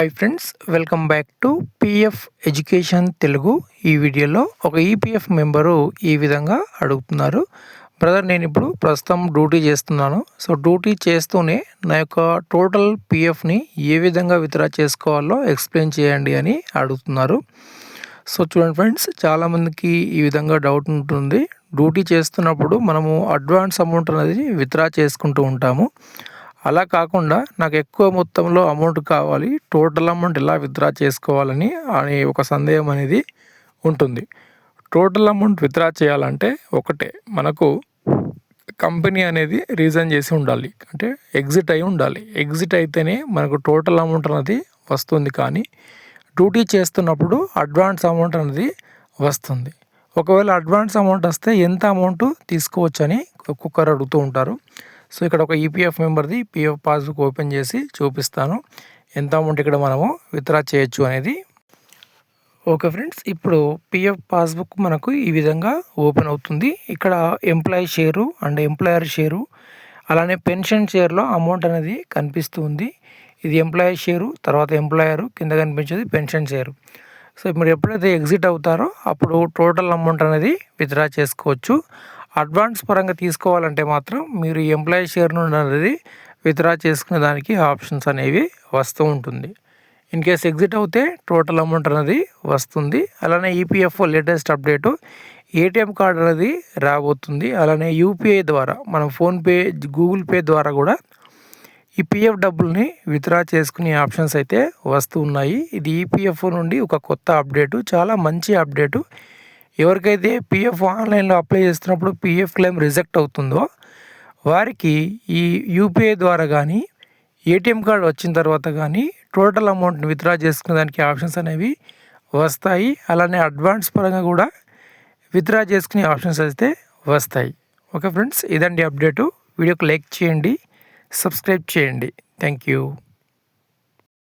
Hi friends welcome back to PF education Telugu ఈ వీడియోలో ఒక ఈపీఎఫ్ మెంబరు ఈ విధంగా అడుగుతున్నారు. బ్రదర్ నేను ఇప్పుడు ప్రస్తుతం డ్యూటీ చేస్తున్నాను. సో డ్యూటీ చేస్తూనే నా యొక్క టోటల్ పిఎఫ్ని ఏ విధంగా విత్డ్రా చేసుకోవాలో ఎక్స్ప్లెయిన్ చేయండి అని అడుగుతున్నారు. సో చూడండి ఫ్రెండ్స్ చాలామందికి ఈ విధంగా డౌట్ ఉంటుంది. డ్యూటీ చేస్తున్నప్పుడు మనము అడ్వాన్స్ అమౌంట్ అనేది విత్డ్రా చేసుకుంటూ ఉంటాము. అలా కాకుండా నాకు ఎక్కువ మొత్తంలో అమౌంట్ కావాలి. టోటల్ అమౌంట్ ఎలా విత్డ్రా చేసుకోవాలని అనే ఒక సందేహం అనేది ఉంటుంది. టోటల్ అమౌంట్ విత్డ్రా చేయాలంటే ఒకటే మనకు కంపెనీ అనేది రీజన్ చేసి ఉండాలి. అంటే ఎగ్జిట్ అయి ఉండాలి. ఎగ్జిట్ అయితేనే మనకు టోటల్ అమౌంట్ అనేది వస్తుంది కానీ డ్యూటీ చేస్తున్నప్పుడు అడ్వాన్స్ అమౌంట్ అనేది వస్తుంది. ఒకవేళ అడ్వాన్స్ అమౌంట్ వస్తే ఎంత అమౌంట్ తీసుకోవచ్చని ఒక్కొక్కరు అడుగుతూ ఉంటారు. సో ఇక్కడ ఒక ఈపీఎఫ్ మెంబర్ది పిఎఫ్ పాస్బుక్ ఓపెన్ చేసి చూపిస్తాను. ఎంత అమౌంట్ ఇక్కడ మనము విత్డ్రా చేయొచ్చు అనేది. ఓకే ఫ్రెండ్స్ ఇప్పుడు పిఎఫ్ పాస్బుక్ మనకు ఈ విధంగా ఓపెన్ అవుతుంది. ఇక్కడ employee share and employer share అలానే పెన్షన్ షేర్లో అమౌంట్ అనేది కనిపిస్తుంది. ఇది ఎంప్లాయీ షేరు తర్వాత ఎంప్లాయర్ కింద కనిపించేది పెన్షన్ షేరు. సో మీరు ఎప్పుడైతే ఎగ్జిట్ అవుతారో అప్పుడు టోటల్ అమౌంట్ అనేది విత్డ్రా చేసుకోవచ్చు. అడ్వాన్స్ పరంగా తీసుకోవాలంటే మాత్రం మీరు ఎంప్లాయీ షేర్ నుండి అనేది విత్డ్రా చేసుకునే దానికి ఆప్షన్స్ అనేవి వస్తూ ఉంటుంది. ఇన్ కేస్ ఎగ్జిట్ అవుతే టోటల్ అమౌంట్ అనేది వస్తుంది. అలానే EPFO latest update ATM card అనేది రాబోతుంది. అలానే యూపీఐ ద్వారా మనం ఫోన్పే గూగుల్ పే ద్వారా కూడా ఈ పిఎఫ్ డబ్బుల్ని విత్డ్రా చేసుకునే ఆప్షన్స్ అయితే వస్తూ ఉన్నాయి. ఇది ఈపీఎఫ్ఓ నుండి ఒక కొత్త అప్డేటు చాలా మంచి అప్డేటు. ఎవరికైతే పిఎఫ్ ఆన్లైన్లో అప్లై చేస్తున్నప్పుడు పిఎఫ్ క్లెయిమ్ రిజెక్ట్ అవుతుందో వారికి ఈ యూపీఐ ద్వారా కానీ ఏటీఎం కార్డు వచ్చిన తర్వాత కానీ టోటల్ అమౌంట్ని విత్డ్రా చేసుకునే దానికి ఆప్షన్స్ అనేవి వస్తాయి. అలానే అడ్వాన్స్ పరంగా కూడా విత్డ్రా చేసుకునే ఆప్షన్స్ అయితే వస్తాయి. ఓకే ఫ్రెండ్స్ ఇదండి అప్డేటు. వీడియోకి లైక్ చేయండి సబ్స్క్రైబ్ చేయండి. Thank you.